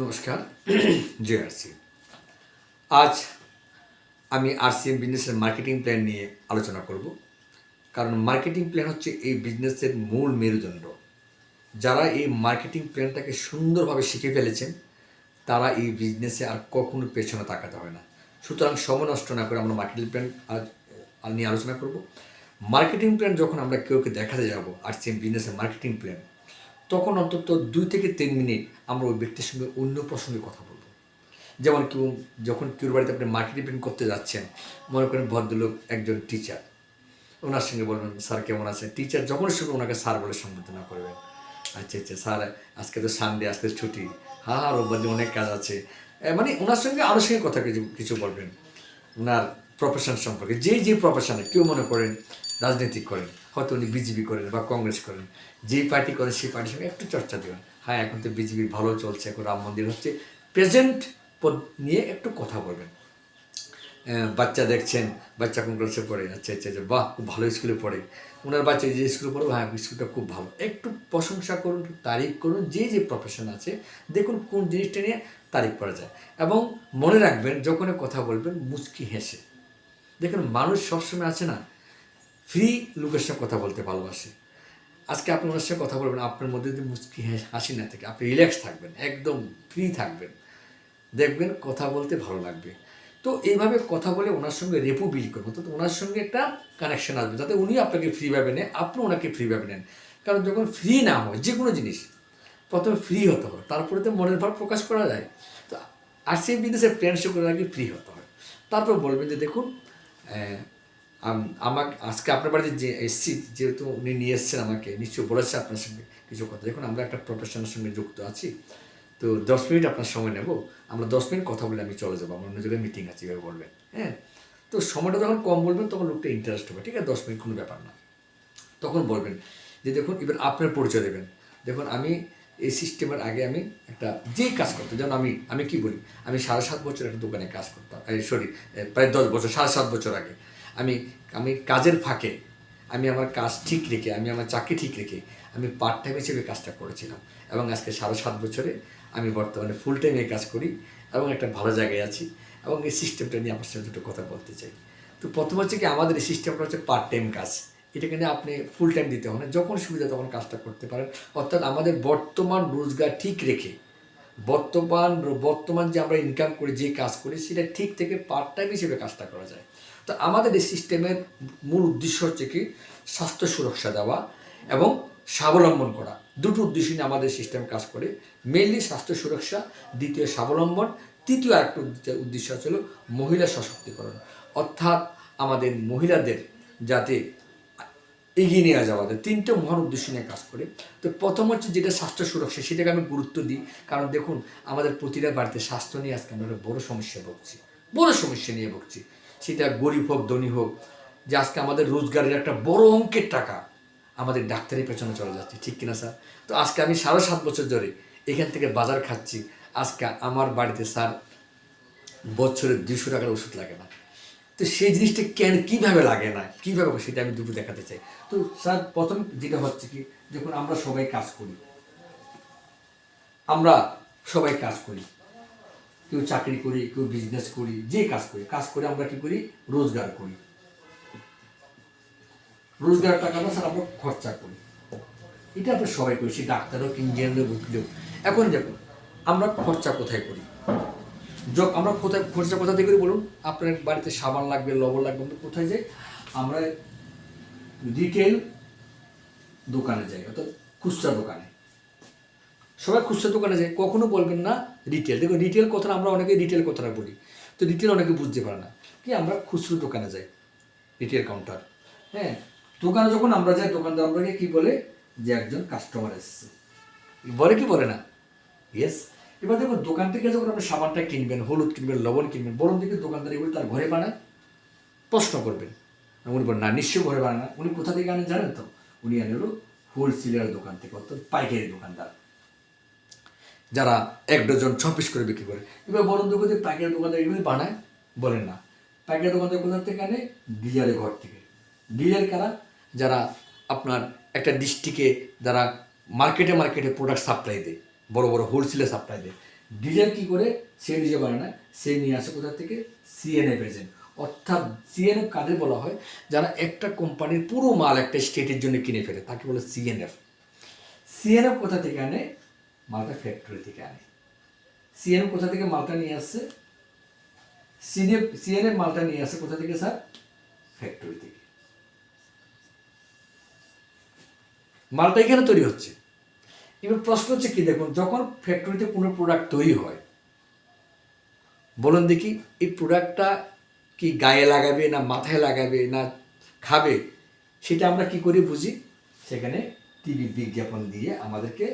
নমস্কার। জয় আরসি আজ আমি আরসিএম বিজনেসের মার্কেটিং প্ল্যান নিয়ে আলোচনা করব। কারণ মার্কেটিং প্ল্যান হচ্ছে এই বিজনেসের মূল মেরুদণ্ড। যারা এই মার্কেটিং প্ল্যানটাকে সুন্দরভাবে শিখে ফেলেছেন, তারা এই বিজনেসে আর কখনো পেছনে তাকাতে হয় না। সুতরাং সময় নষ্ট না করে আমরা মার্কেটিং প্ল্যান আজ নিয়ে আলোচনা করব। মার্কেটিং প্ল্যান যখন আমরা কেউকে দেখাতে যাব আরসিএম বিজনেসের মার্কেটিং প্ল্যান তখন অন্তত দুই থেকে তিন মিনিট আমরা ওই ব্যক্তির সঙ্গে অন্য প্রসঙ্গে কথা বলব। যেমন কেউ যখন কেউ বাড়িতে আপনি মার্কেটিং করতে যাচ্ছেন, মনে করেন ভদ্রলোক একজন টিচার ওনার সঙ্গে বলবেন, স্যার কেমন আছেন? টিচার যখন সঙ্গে ওনাকে স্যার বলে সম্বোধনা করবেন। আচ্ছা আচ্ছা স্যার, আজকে তো সানডে আজকে ছুটি। হ্যাঁ হ্যাঁ রোববার দিন অনেক কাজ আছে। মানে ওনার সঙ্গে আনুষ্ঠানিক কথা কিছু কিছু বলবেন। ওনার প্রফেশন সম্পর্কে, যে যে প্রফেশনে কেউ মনে করেন রাজনীতি করেন হয়তো উনি বিজেপি করেন বা কংগ্রেস করেন। যেই পার্টি করেন সেই পার্টির সঙ্গে একটু চর্চা দেবেন। হ্যাঁ এখন তো বিজেপি ভালো চলছে, এখন রাম মন্দির হচ্ছে। প্রেজেন্ট নিয়ে একটু কথা বলবেন। বাচ্চা দেখছেন, বাচ্চা ক্লাসে পড়ে আচ্ছা আচ্ছা আচ্ছা বাহ, খুব ভালো স্কুলে পড়ে। ওনার বাচ্চা যে স্কুলে পড়ে হ্যাঁ স্কুলটা খুব ভালো। একটু প্রশংসা করুন তারিফ করুন, যে যে প্রফেশন আছে, দেখুন কোন জিনিসটা নিয়ে তারিফ করা যায়। এবং মনে রাখবেন যখন কথা বলবেন, মুচকি হেসে। দেখুন, মানুষ সবসময় আছে না ফ্রি লোকের সঙ্গে কথা বলতে ভালোবাসে। আজকে আপনি ওনার কথা বলবেন, আপনার মধ্যে যদি মুচকি হাসি না থাকে। আপনি রিল্যাক্স থাকবেন, একদম ফ্রি থাকবেন। দেখবেন কথা বলতে ভালো লাগবে। তো এইভাবে কথা বলে ওনার সঙ্গে রেপু বিল করব। তো ওনার সঙ্গে একটা কানেকশন আসবে, যাতে উনি আপনাকে ফ্রি ভাবে নেন আপনি ওনাকে ফ্রি ভাবে নেন। কারণ যখন ফ্রি না হয় যে কোনো জিনিস, প্রথমে ফ্রি হতে হয় তারপরে তো মনের ভাব প্রকাশ করা যায়। তো আর সেই বিদেশের প্ল্যান শো করার আগে ফ্রি হতে হয়। তারপর বলবেন যে, দেখুন আমাকে, আজকে আপনার বাড়িতে যে এসছি, যেহেতু উনি নিয়ে এসছেন আমাকে, নিশ্চয়ই বলেছে আপনার সঙ্গে কিছু কথা। দেখুন, আমরা একটা প্রফেশনের সঙ্গে যুক্ত আছি, তো দশ মিনিট আপনার সময় নেব। আমরা দশ মিনিট কথা বলে আমি চলে যাব, আমার অন্য জায়গায় মিটিং আছে, এভাবে বলবেন হ্যাঁ? তো সময়টা যখন কম বলবেন, তখন লোকটা ইন্টারেস্ট হবে, ঠিক আছে? দশ মিনিট কোনো ব্যাপার না। তখন বলবেন যে, দেখুন, এবার আপনার পরিচয় দেবেন। দেখুন, আমি এই সিস্টেমের আগে আমি একটা যেই কাজ করতাম, যেমন আমি আমি কি বলি? আমি সাড়ে সাত বছর একটা দোকানে কাজ করতাম সরি প্রায় দশ বছর, সাড়ে সাত বছর আগে। আমি আমি কাজের ফাঁকে, আমি আমার কাজ ঠিক রেখে, আমি আমার চাকরি ঠিক রেখে, আমি পার্ট টাইম হিসেবে কাজটা করেছিলাম। এবং আজকে সাড়ে সাত বছরে আমি বর্তমানে ফুল টাইমে কাজ করি এবং একটা ভালো জায়গায় আছি এবং এই সিস্টেমটা নিয়ে আপনার সাথে দুটো কথা বলতে চাই। তো প্রথম হচ্ছে কি, আমাদের এই সিস্টেমটা হচ্ছে পার্ট টাইম কাজ। এটাকে নিয়ে আপনি ফুল টাইম দিতে হবে না, যখন সুবিধা তখন কাজটা করতে পারেন। অর্থাৎ আমাদের বর্তমান রোজগার ঠিক রেখে, বর্তমান বর্তমান যে আমরা ইনকাম করি, যে কাজ করি, সেটা ঠিক থেকে পার্ট টাইম হিসেবে কাজটা করা যায়। তো আমাদের এই সিস্টেমের মূল উদ্দেশ্য হচ্ছে কি? স্বাস্থ্য সুরক্ষা দেওয়া এবং স্বাবলম্বন করা। দুটো উদ্দেশ্য নিয়ে আমাদের সিস্টেম কাজ করে। মেনলি স্বাস্থ্য সুরক্ষা, দ্বিতীয় স্বাবলম্বন, তৃতীয় আরেকটা উদ্দেশ্য ছিল মহিলা সশক্তিকরণ। অর্থাৎ আমাদের মহিলাদের যাতে এগিয়ে নিয়ে যাওয়া যায়। তিনটে মহান উদ্দেশ্য নিয়ে কাজ করে। তো প্রথম হচ্ছে যেটা স্বাস্থ্য সুরক্ষা, সেটাকে আমি গুরুত্ব দিই। কারণ দেখুন, আমাদের প্রতিটা বাড়িতে স্বাস্থ্য নিয়ে আজকে আমরা বড় সমস্যা ভুগছি। বড় সমস্যা নিয়ে ভুগছি। সেটা গরিব হোক, ধনী হোক, যে আজকে আমাদের রোজগারের একটা বড় অঙ্কের টাকা আমাদের ডাক্তারের পেছনে চলে যাচ্ছে। ঠিক কিনা, স্যার? তো আজকে আমি সাড়ে সাত বছর ধরে এখান থেকে বাজার খাচ্ছি। আজকে আমার বাড়িতে, স্যার, বছরে দুশো টাকার ওষুধ লাগে না। তো সেই জিনিসটা কেন, কীভাবে লাগে না? কীভাবে সেটা আমি দুটো দেখাতে চাই। তো, স্যার, প্রথম যেটা হচ্ছে কি, যখন আমরা সবাই কাজ করি, আমরা সবাই কাজ করি কেউ চাকরি করি, কেউ বিজনেস করি, যে কাজ করি, কাজ করে আমরা কি করি? রোজগার করি। রোজগার টাকাটা স্যার আমরা খরচা করি। এটা আমরা সবাই করি, সে ডাক্তার হোক ইঞ্জিনিয়ার হোক, উকিল এখন দেখুন, আমরা খরচা কোথায় করি? যখন আমরা কোথায়, খরচা কোথা থেকে করি বলুন? আপনার বাড়িতে সাবান লাগবে, লবণ লাগবে, আমরা কোথায় যাই? আমরা রিটেল দোকানে যাই, অর্থাৎ খুচরা দোকানে। সবাই খুচরা দোকানে যায়, কখনো বলবেন না রিটেল দেখুন রিটেল কথাটা আমরা অনেকে রিটেল কথাটা বলি, তো রিটেল অনেকে বুঝতে পারে না। কি আমরা খুচরো দোকানে যাই রিটেল কাউন্টার হ্যাঁ দোকানে যখন আমরা যাই দোকানদার আমাকে কি বলে? যে একজন কাস্টমার এসছে। বলে কি বলে না? ইয়েস এবার দেখুন, দোকান থেকে যখন আপনি সাবানটা কিনবেন, হলুদ কিনবেন, লবণ কিনবেন, বরং দিকে দোকানদার এগুলো তার ঘরে বানায়, প্রশ্ন করবেন। উনি বলেন, না, নিশ্চয়ই ঘরে বানায় না। উনি কোথা থেকে আনেন জানেন তো? উনি আনেন হলো হোলসেলের দোকান থেকে, অর্থাৎ পাইকারি দোকানদার। যারা এক ডজন ছ পিস করে বিক্রি করে। এবার বরং দোকানে পাইকারি দোকানদার এগুলি বানায় বলেন না। প্যাকেট দোকানদার কোথা থেকে আনে? ডিলারের ঘর থেকে। ডিলার কারা? যারা আপনার একটা ডিস্ট্রিক্টে যারা মার্কেটে মার্কেটে প্রোডাক্ট সাপ্লাই দেয়, বড় বড় হোলসেলে সাপ্লাই দেয়। ডিলার কী করে? সে নিজে বানায় না, সে নিয়ে আসে কোথা থেকে? সিএনএফ এজেন্ট অর্থাৎ সিএনএফ কাদের বলা হয়? যারা একটা কোম্পানির পুরো মাল একটা স্টেটের জন্য কিনে ফেলে, তাকে বলে সিএনএফ সিএনএফ কোথা থেকে আনে? মালটা ফ্যাক্টরি থেকে আনে। সিএনএফ কোথা থেকে মালটা নিয়ে আসছে? সিএনএফ সিএনএফ মালটা নিয়ে আসছে কোথা থেকে, স্যার? ফ্যাক্টরি থেকে। মালটা এখানে তৈরি হচ্ছে। এবার প্রশ্ন হচ্ছে কি, দেখুন, যখন ফ্যাক্টরিতে কোনো প্রোডাক্ট তৈরি হয়, বলুন দেখি এই প্রোডাক্টটা কি গায়ে লাগাবে না মাথায় লাগাবে না খাবে? সেটা আমরা কি করে বুঝি? সেখানে টিভি বিজ্ঞাপন দিয়ে আমাদেরকে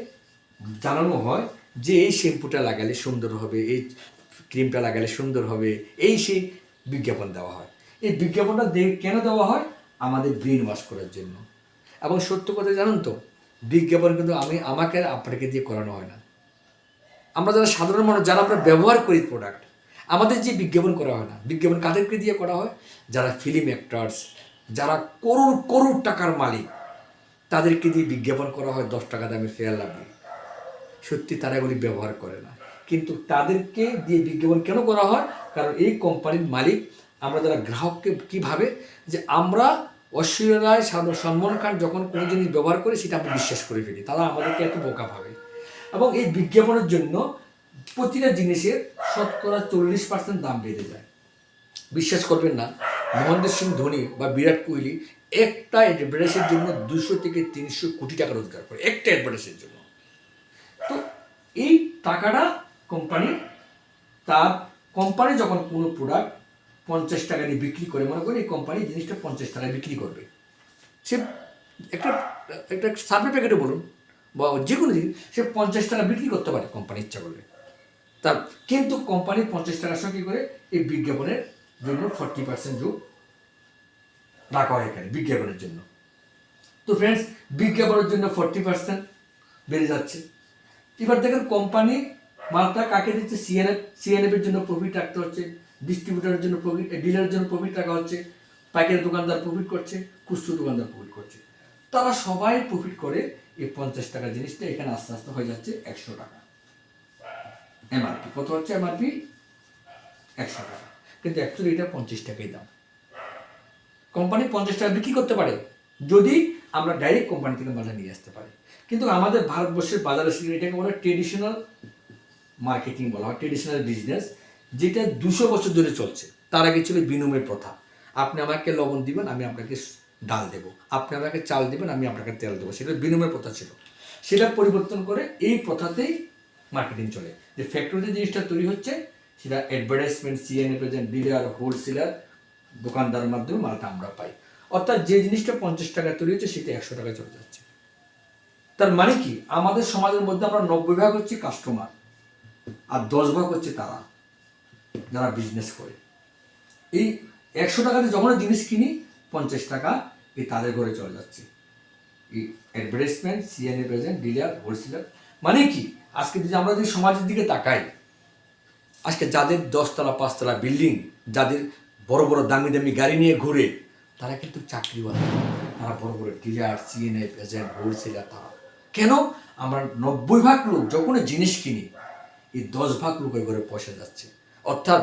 জানানো হয় যে এই শ্যাম্পুটা লাগালে সুন্দর হবে, এই ক্রিমটা লাগালে সুন্দর হবে, এই সেই বিজ্ঞাপন দেওয়া হয়। এই বিজ্ঞাপনটা কেন দেওয়া হয়? আমাদের ব্রেন ওয়াশ করার জন্য। এবং সত্য কথা জানেন তো, বিজ্ঞাপন কিন্তু আমি, আমাকে আর আপনাকে দিয়ে করানো হয় না। আমরা যারা সাধারণ মানুষ, যারা আমরা ব্যবহার করি প্রোডাক্ট আমাদের যে বিজ্ঞাপন করা হয় না, বিজ্ঞাপন কাদেরকে দিয়ে করা হয়? যারা ফিল্ম অ্যাক্টার্স যারা করোড় করোড় টাকার মালিক, তাদেরকে দিয়ে বিজ্ঞাপন করা হয়, দশ টাকা দামের ফেয়ার লাগবে সত্যি তারা এগুলি ব্যবহার করে না। কিন্তু তাদেরকে দিয়ে বিজ্ঞাপন কেন করা হয়? কারণ এই কোম্পানির মালিক আমরা যারা গ্রাহককে কীভাবে যে আমরা ঐশ্বর্য রায় সলমন খান যখন কোনো জিনিস ব্যবহার করে সেটা আমরা বিশ্বাস করে ফেলি। তারা আমাদেরকে এত বোকা ভাবে। এবং এই বিজ্ঞাপনের জন্য প্রতিটা জিনিসের শতকরা চল্লিশ পার্সেন্ট দাম বেড়ে যায়। বিশ্বাস করবেন না, মহেন্দ্র সিং ধোনি বা বিরাট কোহলি একটা অ্যাডভার্টাইসের জন্য দুশো থেকে তিনশো কোটি টাকা রোজগার করে। একটা অ্যাডভার্টাইসের জন্য। তো এই টাকাটা কোম্পানি তার কোম্পানি যখন কোনো প্রোডাক্ট পঞ্চাশ টাকা দিয়ে বিক্রি করে, মনে করি এই কোম্পানি জিনিসটা পঞ্চাশ টাকায় বিক্রি করবে। সে একটা একটা সার্ভে প্যাকেটে বলুন বা যে কোনো জিনিস, সে পঞ্চাশ টাকা বিক্রি করতে পারে কোম্পানি ইচ্ছা করলে। তার কিন্তু কোম্পানি পঞ্চাশ টাকার সঙ্গে কী করে এই বিজ্ঞাপনের জন্য ফর্টি পার্সেন্ট যোগ রাখা হয় এখানে বিজ্ঞাপনের জন্য। তো ফ্রেন্ডস বিজ্ঞাপনের জন্য ফর্টি পার্সেন্ট বেড়ে যাচ্ছে। এবার দেখেন কোম্পানি মালটা কাকে দিচ্ছে? সিএনএফ সিএনএফ এর জন্য প্রফিট রাখতে হচ্ছে ডিস্ট্রিবিউটারের জন্য প্রফিট ডিলারের জন্য প্রফিট রাখা হচ্ছে, পাইকারি দোকানদার প্রফিট করছে, খুচরো দোকানদার প্রফিট করছে। তারা সবাই প্রফিট করে এই পঞ্চাশ টাকার জিনিসটা এখানে আস্তে আস্তে হয়ে যাচ্ছে একশো টাকা। এমআরপি কত হচ্ছে এমআরপি একশো টাকা। কিন্তু অ্যাকচুয়ালি এটা পঞ্চাশ টাকাই দাম। কোম্পানি পঞ্চাশ টাকা বিক্রি করতে পারে, যদি আমরা ডাইরেক্ট কোম্পানি থেকে মালটা নিয়ে আসতে পারি। কিন্তু আমাদের ভারতবর্ষের বাজারে এটাকে বলা ট্রেডিশনাল মার্কেটিং বলা হয় ট্রেডিশনাল বিজনেস যেটা দুশো বছর ধরে চলছে। তার আগে ছিল বিনিময় প্রথা। আপনি আমাকে লবণ দিবেন, আমি আপনাকে ডাল দেবো। আপনি আমাকে চাল দিবেন, আমি আপনাকে তেল দেবো। সেটা বিনিময় প্রথা ছিল। সেটা পরিবর্তন করে এই প্রথাতেই মার্কেটিং চলে। যে ফ্যাক্টরিতে জিনিসটা তৈরি হচ্ছে, সেটা advertisement CNA present dealer wholesaler দোকানদারের মাধ্যমে মালটা আমরা পাই। অর্থাৎ যে জিনিসটা পঞ্চাশ টাকায় তৈরি হচ্ছে, সেটা একশো টাকায় চলে যাচ্ছে। তার মানে কি? আমাদের সমাজের মধ্যে আমরা নব্বই ভাগ হচ্ছে কাস্টমার আর দশ ভাগ হচ্ছে তারা, যারা বিজনেস করে। এই একশো টাকাতে যখন জিনিস কিনি, পঞ্চাশ টাকা এই তাদের ঘরে চলে যাচ্ছে। এই advertisement CNA present dealer wholesaler মানে কি? আজকে যদি আমরা যদি সমাজের দিকে তাকাই, আজকে যাদের দশতলা, পাঁচতলা বিল্ডিং যাদের বড় বড় দামি দামি গাড়ি নিয়ে ঘুরে, তারা কিন্তু চাকরিওয়ালা। তারা বড় বড় ডিলার সিএনএ এজেন্ট হোলসেলার তারা। কেন? আমরা নব্বই ভাগ লোক যখন জিনিস কিনি, এই দশ ভাগ লোকের ঘরে পয়সা যাচ্ছে। অর্থাৎ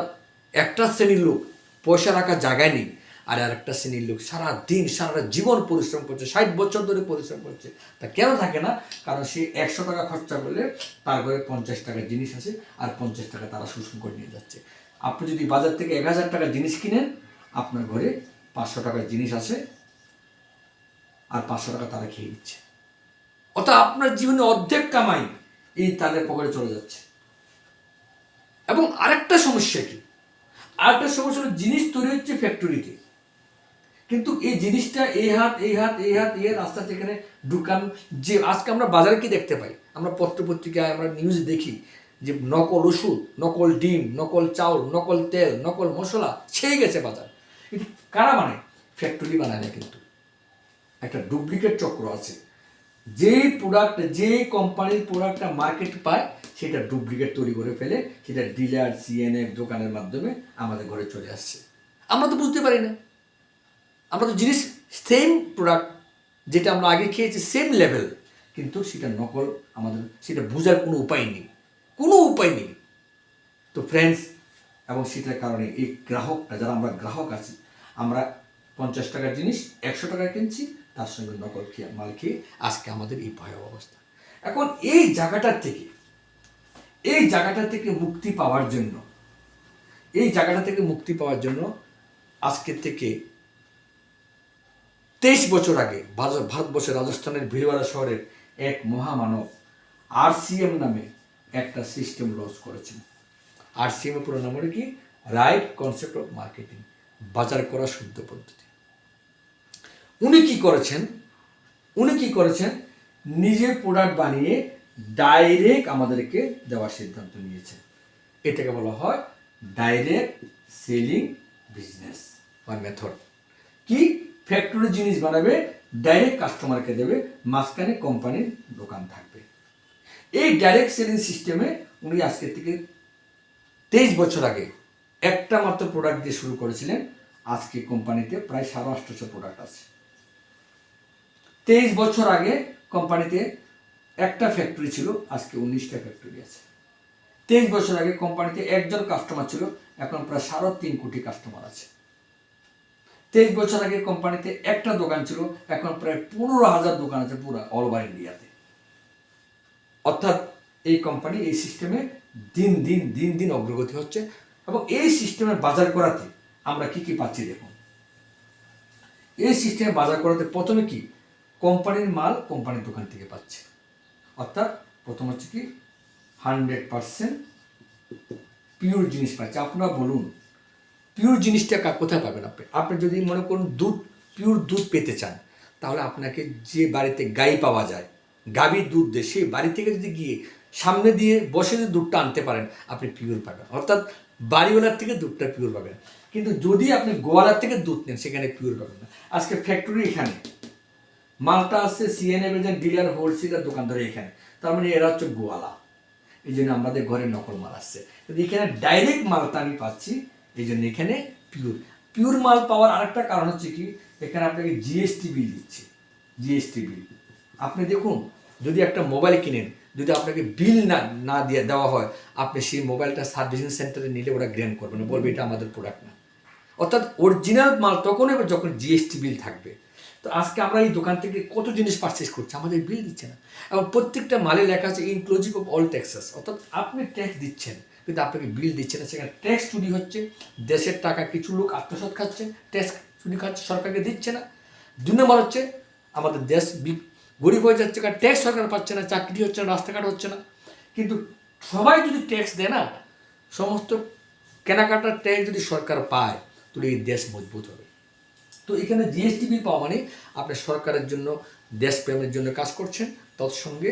একটা শ্রেণির লোক পয়সা রাখার জায়গায় নেই, আর আরেকটা শ্রেণির লোক সারা দিন সারা জীবন পরিশ্রম করছে, ষাট বছর ধরে পরিশ্রম করছে। তা কেন থাকে না? কারণ সে একশো টাকা খরচা করলে তার ঘরে পঞ্চাশ টাকার জিনিস আছে, আর পঞ্চাশ টাকা তারা শোষণ করে নিয়ে যাচ্ছে। আপনি যদি বাজার থেকে এক হাজার টাকার জিনিস কিনেন, আপনার ঘরে পাঁচশো টাকার জিনিস আছে, আর পাঁচশো টাকা তারা খেয়ে নিচ্ছে। অর্থাৎ আপনার জীবনে অর্ধেক কামাই এই তাদের পকেটে চলে যাচ্ছে। এবং আরেকটা সমস্যা কি? আরেকটা সমস্যা হলো জিনিস তৈরি হচ্ছে ফ্যাক্টরিতে কিন্তু এই জিনিসটা এই হাত এই হাত এই হাত, এই আস্তে আস্তে ঢুকান যে আজকে আমরা বাজারে কি দেখতে পাই? আমরা পত্রপত্রিকায় আমরা নিউজ দেখি যে নকল ওষুধ, নকল ডিম, নকল চাউল, নকল তেল, নকল মশলা ছেয়ে গেছে বাজার। কিন্তু কারা বানায়? ফ্যাক্টরি বানায় না কিন্তু। একটা ডুপ্লিকেট চক্র আছে। যেই প্রোডাক্ট যে কোম্পানির প্রোডাক্টটা মার্কেট পায়, সেটা ডুপ্লিকেট তৈরি করে ফেলে, সেটা ডিলার সিএনএফ দোকানের মাধ্যমে আমাদের ঘরে চলে আসছে। আমরা তো বুঝতে পারি না। আমরা তো জিনিস সেম প্রোডাক্ট যেটা আমরা আগে খেয়েছি সেম লেভেল কিন্তু সেটা নকল, আমাদের, সেটা বোঝার কোনো উপায় নেই। কোনো উপায় নেই। তো ফ্রেন্ডস এবং সেটার কারণে এই গ্রাহকটা, যারা আমরা গ্রাহক আছি, আমরা পঞ্চাশ টাকার জিনিস, একশো টাকা কিনছি তার সঙ্গে নকল খেয়ে, মাল খেয়ে আজকে আমাদের এই ভয়াবহ অবস্থা। এখন এই জায়গাটার থেকে, এই জায়গাটা থেকে মুক্তি পাওয়ার জন্য, এই জায়গাটা থেকে মুক্তি পাওয়ার জন্য আজকে থেকে তেইশ বছর আগে ভারতবর্ষের রাজস্থানের ভিলওয়াড়া শহরের এক মহামানব আরসিএম নামে একটা সিস্টেম লঞ্চ করেছেন। আরসিএম এর পুরো নাম হলো কি? রাইট কনসেপ্ট অফ মার্কেটিং বাজার করা শুদ্ধ পদ্ধতি। উনি কি করেছেন? উনি কি করেছেন? নিজে প্রোডাক্ট বানিয়ে ডাইরেক্ট আমাদেরকে দেওয়ার সিদ্ধান্ত নিয়েছেন। এটাকে বলা হয় ডাইরেক্ট সেলিং বিজনেস বা মেথড কি? ফ্যাক্টরি জিনিস বানাবে ডাইরেক্ট কাস্টমারকে দেবে, মাঝখানে কোম্পানির দোকান থাকবে। এই ডাইরেক্ট সেলিং সিস্টেমে উনি আজকে থেকে তেইশ বছর আগে একটা মাত্র প্রোডাক্ট দিয়ে শুরু করেছিলেন। আজকে কোম্পানিতে প্রায় সাড়ে আটশোশো প্রোডাক্ট আছে। তেইশ বছর আগে কোম্পানিতে একটা ফ্যাক্টরি ছিল, আজকে উনিশটা ফ্যাক্টরি আছে। তেইশ বছর আগে কোম্পানিতে একজন কাস্টমার ছিল, এখন প্রায় সাড়ে তিন কোটি কাস্টমার আছে। তেইশ বছর আগে কোম্পানিতে একটা দোকান ছিল, এখন প্রায় পনেরো হাজার দোকান আছে পুরো অল ওভার ইন্ডিয়াতে অর্থাৎ এই কোম্পানি এই সিস্টেমে দিন দিন দিন দিন অগ্রগতি হচ্ছে এবং এই সিস্টেমে বাজার করাতে আমরা কি কি পাচ্ছি দেখুন। এই সিস্টেমে বাজার করাতে প্রথমে কি? কোম্পানির মাল কোম্পানির দোকান থেকে পাচ্ছে। অর্থাৎ প্রথম হচ্ছে কি হান্ড্রেড পারসেন্ট পিওর জিনিস পাচ্ছে। আপনারা বলুন পিওর জিনিসটা কোথায় পাবেন আপনি? আপনি যদি মনে করুন দুধ পিওর দুধ পেতে চান, তাহলে আপনাকে যে বাড়িতে গাই পাওয়া যায় গাভীর দুধ দেয়, সেই বাড়ি থেকে যদি গিয়ে সামনে দিয়ে বসে যদি দুধটা আনতে পারেন, আপনি পিওর পাবেন। অর্থাৎ বাড়িওয়ালার থেকে দুধটা পিওর পাবেন। কিন্তু যদি আপনি গোয়ালার থেকে দুধ নেন, সেখানে পিওর পাবেন না। আজকে ফ্যাক্টরি এখানে মালটা আসছে সিএনএফ এজেন্ট ডিলার হোলসেলার দোকানদার এখানে। তার মানে এরা হচ্ছে গোয়ালা। এই জন্য আমাদের ঘরে নকল মাল আসছে। এখানে ডাইরেক্ট মালটা আমি পাচ্ছি, এই জন্য এখানে পিওর পিওর মাল পাওয়ার আরেকটা কারণ হচ্ছে কি, এখানে আপনাকে জিএসটি বিল দিচ্ছে। জিএসটি বিল আপনি দেখুন, যদি একটা মোবাইল কিনেন, যদি আপনাকে বিল না না দিয়ে দেওয়া হয়, আপনি সেই মোবাইলটা সার্ভিসিং সেন্টারে নিলে ওরা গ্র্যান্ড করবে না, বলবে এটা আমাদের প্রোডাক্ট না। অর্থাৎ অরিজিনাল মাল তখন হবে যখন জিএসটি বিল থাকবে। তো আজকে আমরা এই দোকান থেকে কত জিনিস পারচেস করছি, আমাদের বিল দিচ্ছে না। এবং প্রত্যেকটা মালে লেখা আছে ইনক্লুজিভ অফ অল ট্যাক্সেস অর্থাৎ আপনি ট্যাক্স দিচ্ছেন, কিন্তু আপনাকে বিল দিচ্ছে না। সেখানে ট্যাক্স চুরি হচ্ছে, দেশের টাকা কিছু লোক আত্মসাৎ খাচ্ছে ট্যাক্স চুরি খাচ্ছে, সরকারকে দিচ্ছে না। দুই নম্বর হচ্ছে, আমাদের দেশ গরিব হয়ে যাচ্ছে, কারণ ট্যাক্স সরকার পাচ্ছে না, চাকরি হচ্ছে না, রাস্তাঘাট হচ্ছে না। কিন্তু সবাই যদি ট্যাক্স দেয় না, সমস্ত কেনাকাটার ট্যাক্স যদি সরকার পায়, তাহলে এই দেশ মজবুত হবে। তো এখানে জিএসটি বিল পাওয়া মানে আপনি সরকারের জন্য দেশপ্রেমের জন্য কাজ করছেন, তৎসঙ্গে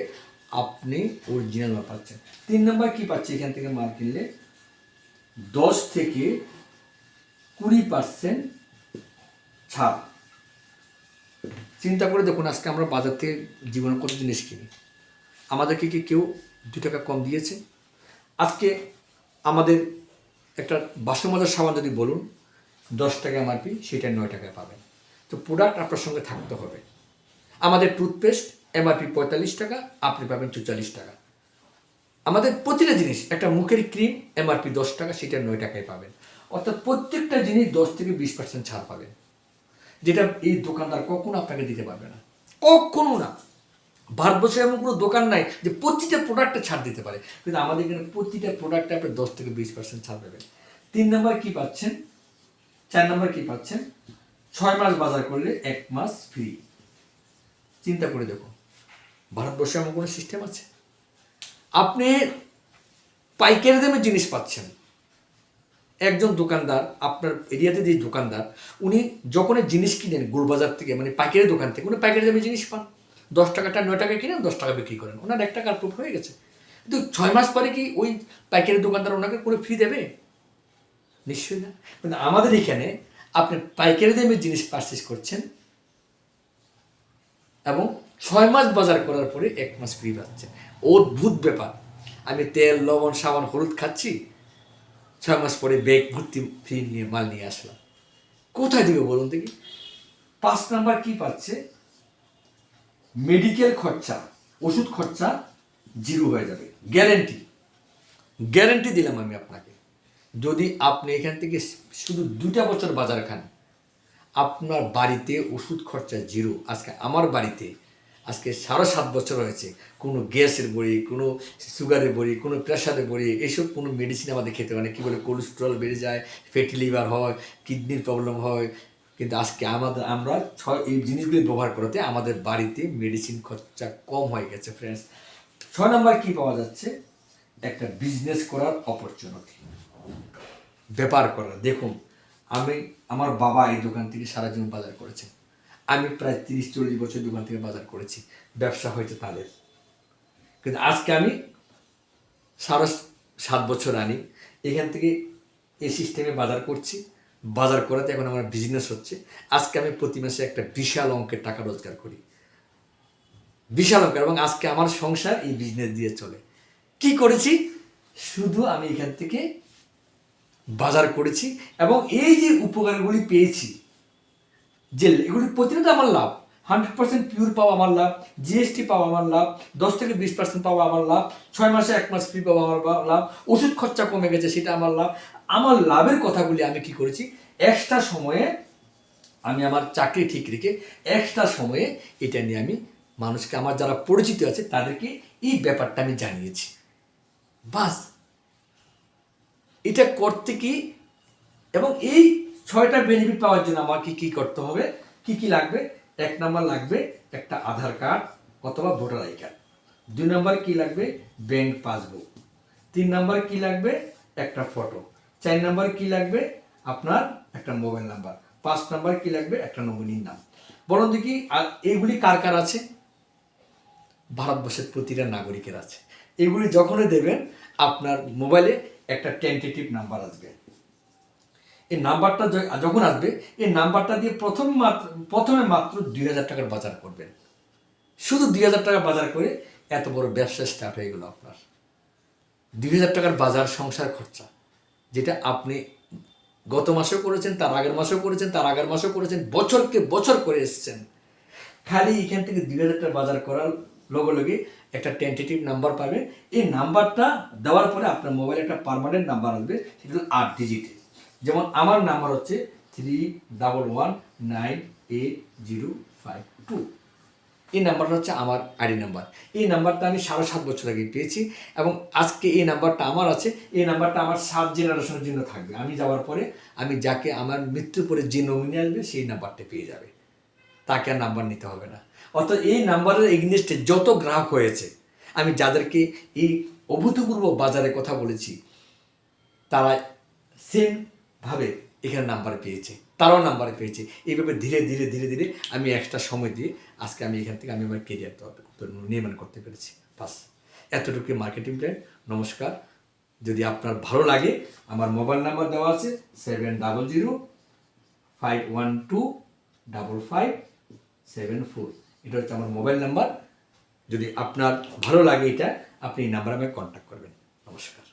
আপনি অরিজিনাল মাল পাচ্ছেন। তিন নম্বর কি পাচ্ছে এখান থেকে মাল কিনলে? দশ থেকে কুড়ি পার্সেন্ট ছাড়। চিন্তা করে দেখুন, আজকে আমরা বাজার থেকে জীবনে কত জিনিস কিনি। আমাদেরকে কি কেউ দু টাকা কম দিয়েছে? আজকে আমাদের একটা বাসন মাজার সাবান যদি বলুন দশ টাকা এমআরপি, সেটা নয় টাকায় পাবেন। তো প্রোডাক্ট আপনার সঙ্গে থাকতে হবে। আমাদের টুথপেস্ট এমআরপি পঁয়তাল্লিশ টাকা, আপনি পাবেন চুচাল্লিশ টাকা। আমাদের প্রতিটা জিনিস, একটা মুখের ক্রিম এমআরপি দশ টাকা, সেটা নয় টাকায় পাবেন। অর্থাৎ প্রত্যেকটা জিনিস দশ থেকে বিশ পার্সেন্ট ছাড় পাবেন। যেটা এই দোকানদার কখনো আপনাকে দিতে পারবে না। কখনো না। ভারতবর্ষে এমন কোনো দোকান নাই যে প্রতিটা প্রোডাক্টে ছাড় দিতে পারে। কিন্তু আমাদের এখানে প্রতিটা প্রোডাক্টে আপনি দশ থেকে বিশ পার্সেন্ট ছাড় পাবেন। তিন নম্বর কি পাচ্ছেন? চার নম্বর কি পাচ্ছেন? ছয় মাস বাজার করলে এক মাস ফ্রি চিন্তা করে দেখুন ভারতবর্ষে এমন কোনো সিস্টেম আছে? আপনি পাইকারি দামে জিনিস পাচ্ছেন। একজন দোকানদার, আপনার এরিয়াতে যে দোকানদার, উনি যখনই জিনিস কিনেন গুড়বাজার থেকে মানে পাইকারি দোকান থেকে, উনি পাইকারি দামে জিনিস পান। দশ টাকাটা নয় টাকায় কিনেন দশ টাকা বিক্রি করেন। ওনার এক টাকার প্রুফ হয়ে গেছে। কিন্তু ছয় মাস পরে কি ওই পাইকারি দোকানদার ওনাকে করে ফ্রি দেবে? নিশ্চয়ই না? কিন্তু আমাদের এখানে আপনি পাইকারি দামে জিনিস পারচেস করছেন এবং ছয় মাস বাজার করার পরে এক মাস ফ্রি পাচ্ছেন অদ্ভুত ব্যাপার। আমি তেল, লবণ, সাবান, হলুদ খাচ্ছি, ছয় মাস পরে ব্যাগ ভর্তি ফ্রি নিয়ে মাল নিয়ে আসলাম। কোথায় দিবে বলুন দেখি? পাঁচ নাম্বার কি পাচ্ছে? মেডিকেল খরচা, ওষুধ খরচা জিরো হয়ে যাবে। গ্যারেন্টি গ্যারেন্টি দিলাম আমি আপনাকে। যদি আপনি এখান থেকে শুধু দুটা বছর বাজার খান, আপনার বাড়িতে ওষুধ খরচা জিরো। আজকে আমার বাড়িতে, আজকে সাড়ে সাত বছর হয়েছে, কোনো গ্যাসের বড়ি, কোনো সুগারের বড়ি, কোনো প্রেশারের বড়ি এইসব কোনো মেডিসিন আমাদের খেতে হয় না। কী বলে কোলেস্ট্রল বেড়ে যায় ফ্যাটি লিভার হয় কিডনির প্রবলেম হয়। কিন্তু আজকে আমাদের, আমরা ছয়, এই জিনিসগুলি ব্যবহার করাতে আমাদের বাড়িতে মেডিসিন খরচা কম হয়ে গেছে ফ্রেন্ডস ছয় নম্বর কী পাওয়া যাচ্ছে? একটা বিজনেস করার অপরচুনিটি ব্যাপার করার দেখুন, আমি আমার বাবা এই দোকান থেকে সারা জীবন বাজার করেছে। আমি প্রায় তিরিশ, চল্লিশ বছর দোকান থেকে বাজার করেছি। ব্যবসা হয়েছে তাদের। কিন্তু আজকে আমি সাড়ে সাত বছর আনি এখান থেকে এই সিস্টেমে বাজার করছি। বাজার করাতে এখন আমার বিজনেস হচ্ছে। আজকে আমি প্রতি মাসে একটা বিশাল অঙ্কের টাকা রোজগার করি। বিশাল অঙ্কের এবং আজকে আমার সংসার এই বিজনেস দিয়ে চলে। কি করেছি? শুধু আমি এখান থেকে বাজার করেছি এবং এই যে উপকারগুলি পেয়েছি, যে এগুলি প্রতিনিয়ত আমার লাভ হান্ড্রেড পার্সেন্ট পিওর পাওয়া আমার লাভ জিএসটি পাওয়া আমার লাভ, দশ থেকে বিশ পার্সেন্ট পাওয়া আমার লাভ, ছয় মাসে এক মাস ফ্রি পাওয়া আমার লাভ, ওষুধ খরচা কমে গেছে সেটা আমার লাভ। আমার লাভের কথাগুলি আমি কি করেছি? এক্সট্রা সময়ে আমি আমার চাকরি ঠিক রেখে এক্সট্রা সময়ে এটা নিয়ে আমি মানুষকে, আমার যারা পরিচিত আছে তাদেরকে এই ব্যাপারটা আমি জানিয়েছি। বাস এটা করতে কি এবং এই ছয়টা বেনিফিট পাওয়ার জন্য আমাকে কি করতে হবে? কি কি লাগবে? এক নাম্বার লাগবে একটা আধার কার্ড অথবা ভোটার আই কার্ড দুই নাম্বার কি লাগবে? ব্যাংক পাসবুক তিন নাম্বার কি লাগবে? একটা ফটো চার নাম্বার কি লাগবে? আপনার একটা মোবাইল নাম্বার পাঁচ নাম্বার কি লাগবে? একটা নমিনির নাম। বলুন দেখি এইগুলি কার কার আছে? ভারতবর্ষের প্রতিটা নাগরিকের আছে। এগুলি যখনই দেবেন, আপনার মোবাইলে একটা টেন্টেটিভ নাম্বার আসবে। এই নাম্বারটা যখন আসবে, এই নাম্বারটা দিয়ে প্রথম মাত্র, প্রথমে মাত্র দুই হাজার টাকার বাজার করবেন। শুধু দুই হাজার টাকা বাজার করে এত বড় ব্যবসা স্টার্ট হয়ে গেল আপনার। দুই হাজার টাকার বাজার, সংসার খরচা, যেটা আপনি গত মাসেও করেছেন, তার আগের মাসেও করেছেন, তার আগের মাসেও করেছেন, বছরকে বছর করে এসছেন। খালি এখান থেকে দুই হাজার টাকা বাজার করার লগে লগে একটা টেন্টেটিভ নাম্বার পাবেন এই নাম্বারটা দেওয়ার পরে আপনার মোবাইলে একটা পার্মানেন্ট নাম্বার আসবে, সেটা হলো আট ডিজিটের যেমন আমার নাম্বার হচ্ছে three double one nine eight zero five two এই নাম্বারটা হচ্ছে আমার আইডি নাম্বার এই নাম্বারটা আমি সাড়ে সাত বছর আগে পেয়েছি এবং আজকে এই নাম্বারটা আমার আছে। এই নাম্বারটা আমার সাত জেনারেশনের জন্য থাকবে। আমি যাওয়ার পরে আমি যাকে আমার মৃত্যুর পরে যে নমিনি আসবে, সেই নাম্বারটা পেয়ে যাবে। তাকে আর নাম্বার নিতে হবে না। অর্থাৎ এই নাম্বারের এগনিস্টে যত গ্রাহক হয়েছে, আমি যাদেরকে এই অভূতপূর্ব বাজারে কথা বলেছি, তারা সেম ভাবে এখানে নাম্বার পেয়েছে, তারাও নাম্বার পেয়েছে। এইভাবে ধীরে ধীরে ধীরে ধীরে আমি একটা সময় দিয়ে আজকে আমি এখান থেকে আমি আমার কেরিয়ার নির্মাণ করতে পেরেছি। বাস এতটুকু মার্কেটিং প্ল্যান নমস্কার। যদি আপনার ভালো লাগে, আমার মোবাইল নাম্বার দেওয়া আছে seven double zero five one two double five seven four এটা হচ্ছে আমার মোবাইল নাম্বার। যদি আপনার ভালো লাগে এটা, আপনি এই নাম্বার আমাকে কন্ট্যাক্ট করবেন। নমস্কার।